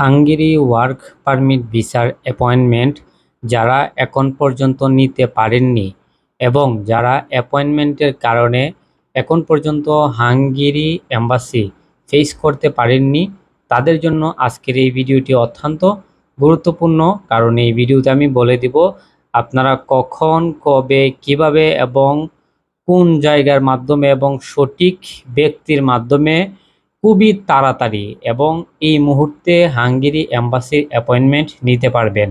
Hungary work permit ভিসার appointment যারা এখন পর্যন্ত নিতে পারেননি এবং যারা অ্যাপয়েন্টমেন্টের কারণে এখন পর্যন্ত হাঙ্গেরি এম্বাসি ফেস করতে পারেননি, তাদের জন্য আজকের এই ভিডিওটি অত্যন্ত গুরুত্বপূর্ণ। কারণ এই ভিডিওতে আমি বলে দিব আপনারা কখন, কবে, কীভাবে এবং কোন জায়গার মাধ্যমে এবং সঠিক ব্যক্তির মাধ্যমে খুবই তাড়াতাড়ি এবং এই মুহূর্তে হাঙ্গেরি অ্যাম্বাসির অ্যাপয়েন্টমেন্ট নিতে পারবেন।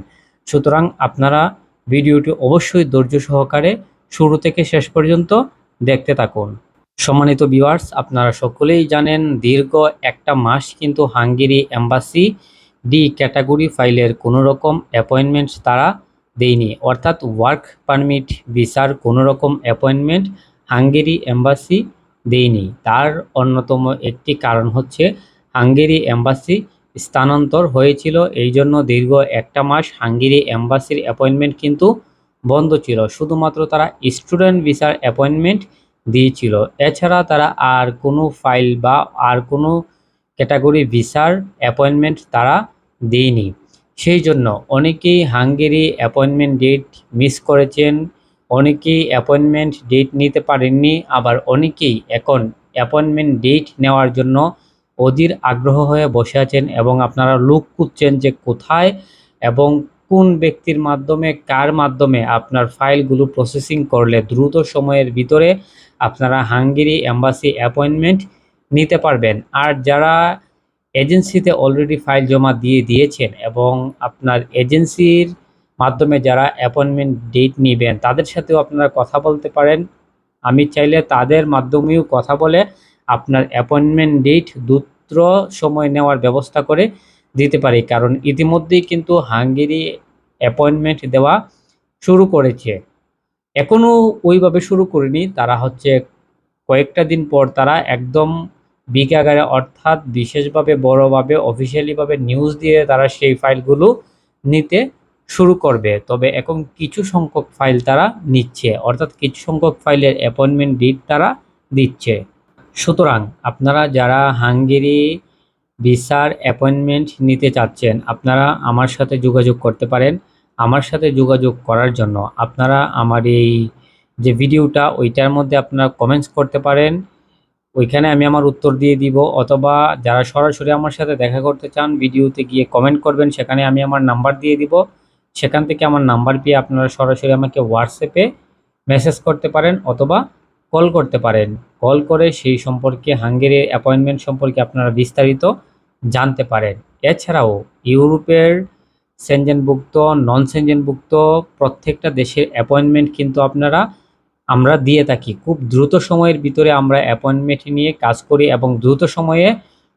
সুতরাং আপনারা ভিডিওটি অবশ্যই ধৈর্য সহকারে শুরু থেকে শেষ পর্যন্ত দেখতে থাকুন। সম্মানিত ভিউয়ার্স, আপনারা সকলেই জানেন দীর্ঘ একটা মাস কিন্তু হাঙ্গেরি অ্যাম্বাসি ডি ক্যাটাগরি ফাইলের কোনো রকম অ্যাপয়েন্টমেন্ট তারা দেয়নি। অর্থাৎ ওয়ার্ক পারমিট, ভিসার কোনো রকম অ্যাপয়েন্টমেন্ট হাঙ্গেরি অ্যাম্বাসি দেয়নি তার অন্যতম একটি কারণ হচ্ছে হাঙ্গেরি অ্যাম্বাসি স্থানান্তর হয়েছিল এই জন্য দীর্ঘ একটা মাস হাঙ্গেরি অ্যাম্বাসির অ্যাপয়েন্টমেন্ট কিন্তু বন্ধ ছিল। শুধুমাত্র তারা স্টুডেন্ট ভিসার অ্যাপয়েন্টমেন্ট দিয়েছিল। এছাড়া তারা আর কোনো ফাইল বা আর কোনো ক্যাটাগরি ভিসার অ্যাপয়েন্টমেন্ট তারা দেয়নি সেই জন্য অনেকেই হাঙ্গেরি অ্যাপয়েন্টমেন্ট ডেট মিস করেছেন অনেকেই অ্যাপয়েন্টমেন্ট ডেট নিতে পারেননি, আবার অনেকেই এখন অ্যাপয়েন্টমেন্ট ডেট নেওয়ার জন্য অধীর আগ্রহ হয়ে বসে আছেন এবং আপনারা লুক খুঁজছেন যে কোথায় এবং কোন ব্যক্তির মাধ্যমে, কার মাধ্যমে আপনার ফাইলগুলো প্রসেসিং করলে দ্রুত সময়ের ভিতরে আপনারা হাঙ্গেরি অ্যাম্বাসি অ্যাপয়েন্টমেন্ট নিতে পারবেন। আর যারা এজেন্সিতে অলরেডি ফাইল জমা দিয়ে দিয়েছেন এবং আপনার এজেন্সির মাধ্যমে যারা অ্যাপয়েন্টমেন্ট ডেট নেবেন, তাদের সাথেও আপনারা কথা বলতে পারেন। আমি চাইলে তাদের মাধ্যমেও কথা বলে আপনার অ্যাপয়েন্টমেন্ট ডেট দ্রুত সময় নেওয়ার ব্যবস্থা করে দিতে পারি। কারণ ইতিমধ্যেই কিন্তু হাঙ্গেরি অ্যাপয়েন্টমেন্ট দেওয়া শুরু করেছে। এখনও ওইভাবে শুরু করেনি। তারা হচ্ছে কয়েকটা দিন পর তারা একদম বিকাগারে অর্থাৎ বিশেষভাবে বড়ভাবে অফিসিয়ালিভাবে নিউজ দিয়ে তারা সেই ফাইলগুলো নিতে শুরু করবে। তবে এখন কিছু সংখ্যক ফাইল তারা নিচ্ছে, অর্থাৎ কিছু সংখ্যক ফাইলের অ্যাপয়েন্টমেন্ট ডেট তারা দিচ্ছে। সুতরাং আপনারা যারা হাঙ্গেরি ভিসার অ্যাপয়েন্টমেন্ট নিতে চাচ্ছেন, আপনারা আমার সাথে যোগাযোগ করতে পারেন। আমার সাথে যোগাযোগ করার জন্য আপনারা আমার এই যে ভিডিওটা, ওইটার মধ্যে আপনারা কমেন্টস করতে পারেন। ওইখানে আমি আমার উত্তর দিয়ে দিব, অথবা যারা সরাসরি আমার সাথে দেখা করতে চান, ভিডিওতে গিয়ে কমেন্ট করবেন, সেখানে আমি আমার নাম্বার দিয়ে দিব। সেখান থেকে আমার নাম্বার পেয়ে আপনারা সরাসরি আমাকে হোয়াটসঅ্যাপে মেসেজ করতে পারেন অথবা কল করতে পারেন। কল করে সেই সম্পর্কে হাঙ্গেরির অ্যাপয়েন্টমেন্ট সম্পর্কে আপনারা বিস্তারিত জানতে পারেন। এছাড়াও ইউরোপের সেনজেনভুক্ত নন সেনজেনভুক্ত প্রত্যেকটা দেশের অ্যাপয়েন্টমেন্ট কিন্তু আপনারা, আমরা দিয়ে থাকি। খুব দ্রুত সময়ের ভিতরে আমরা অ্যাপয়েন্টমেন্ট নিয়ে কাজ করি এবং দ্রুত সময়ে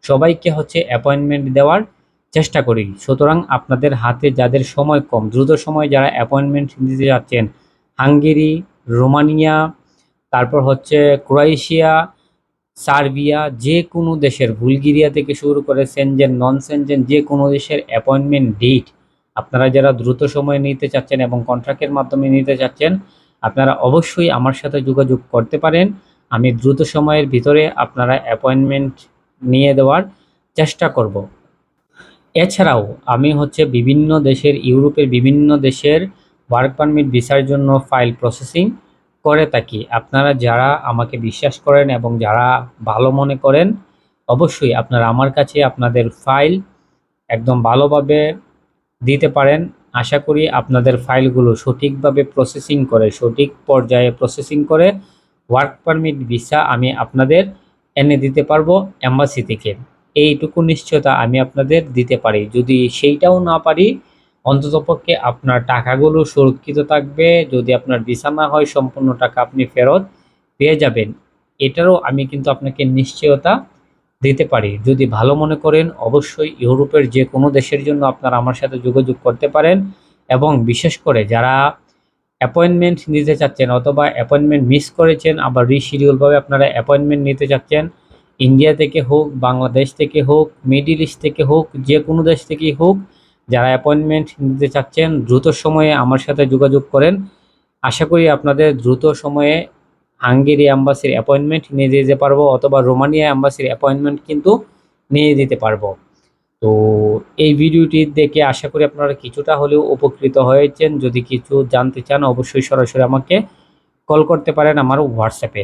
সবাইকে হচ্ছে অ্যাপয়েন্টমেন্ট দেওয়ার চেষ্টা করি। সুতরাং আপনাদের হাতে যাদের সময় কম, দ্রুত সময়ে যারা অ্যাপয়েন্টমেন্ট দিতে যাচ্ছেন, হাঙ্গেরি, রোমানিয়া, তারপর হচ্ছে ক্রোয়েশিয়া, সার্বিয়া, যে কোনো দেশের, বুলগেরিয়া থেকে শুরু করে সেনজেন নন সেনজেন যে কোনো দেশের অ্যাপয়েন্টমেন্ট ডেট আপনারা যারা দ্রুত সময়ে নিতে চাচ্ছেন এবং কন্ট্রাক্টের মাধ্যমে নিতে চাচ্ছেন, আপনারা অবশ্যই আমার সাথে যোগাযোগ করতে পারেন। আমি দ্রুত সময়ের ভিতরে আপনারা অ্যাপয়েন্টমেন্ট নিয়ে দেওয়ার চেষ্টা করব। এছাড়াও আমি হচ্ছে বিভিন্ন দেশের, ইউরোপের বিভিন্ন দেশের ওয়ার্ক পারমিট ভিসার জন্য ফাইল প্রসেসিং করে থাকি। আপনারা যারা আমাকে বিশ্বাস করেন এবং যারা ভালো মনে করেন, অবশ্যই আপনারা আমার কাছে আপনাদের ফাইল একদম ভালোভাবে দিতে পারেন। আশা করি আপনাদের ফাইলগুলো সঠিকভাবে প্রসেসিং করে, সঠিক পর্যায়ে প্রসেসিং করে ওয়ার্ক পারমিট ভিসা আমি আপনাদের এনে দিতে পারব অ্যাম্বাসি থেকে। এইটুকু নিশ্চয়তা আমি আপনাদের দিতে পারি। যদি সেইটাও না পারি অন্ততপক্ষে আপনার টাকাগুলো সুরক্ষিত থাকবে। যদি আপনার ভিসা না হয়, সম্পূর্ণ টাকা আপনি ফেরত পেয়ে যাবেন। এটারও আমি কিন্তু আপনাকে নিশ্চয়তা দিতে পারি। যদি ভালো মনে করেন, অবশ্যই ইউরোপের যে কোনো দেশের জন্য আপনারা আমার সাথে যোগাযোগ করতে পারেন এবং বিশেষ করে যারা অ্যাপয়েন্টমেন্ট নিতে চাচ্ছেন অথবা অ্যাপয়েন্টমেন্ট মিস করেছেন, আবার রিশিডিউলভাবে আপনারা অ্যাপয়েন্টমেন্ট নিতে চাচ্ছেন ইন্ডিয়া থেকে হোক বাংলাদেশ থেকে হোক মিডিল ইস্ট থেকে হোক, যে কোনো দেশ থেকেই হোক, যারা অ্যাপয়েন্টমেন্ট নিতে চাচ্ছেন, দ্রুত সময়ে আমার সাথে যোগাযোগ করেন। আশা করি আপনাদের দ্রুত সময়ে হাঙ্গেরি অ্যাম্বাসির অ্যাপয়েন্টমেন্ট নিয়ে দিতে পারব, অথবা রোমানিয়া অ্যাম্বাসির অ্যাপয়েন্টমেন্ট কিন্তু নিয়ে দিতে পারব। তো এই ভিডিওটি দেখে আশা করি আপনারা কিছুটা হলেও উপকৃত হয়েছেন। যদি কিছু জানতে চান, অবশ্যই সরাসরি আমাকে কল করতে পারেন আমার হোয়াটসঅ্যাপে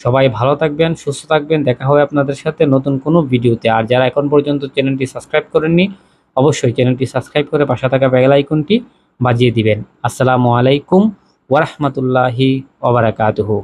সবাই ভালো থাকবেন, সুস্থ থাকবেন। দেখা হবে আপনাদের সাথে নতুন কোনো ভিডিওতে। আর যারা এখন পর্যন্ত চ্যানেলটি সাবস্ক্রাইব করেননি, অবশ্যই চ্যানেলটি সাবস্ক্রাইব করে পাশে থাকা বেল আইকনটি বাজিয়ে দিবেন। আসসালামু আলাইকুম ওরহমতুল্লাহি ওবরাকাতুহু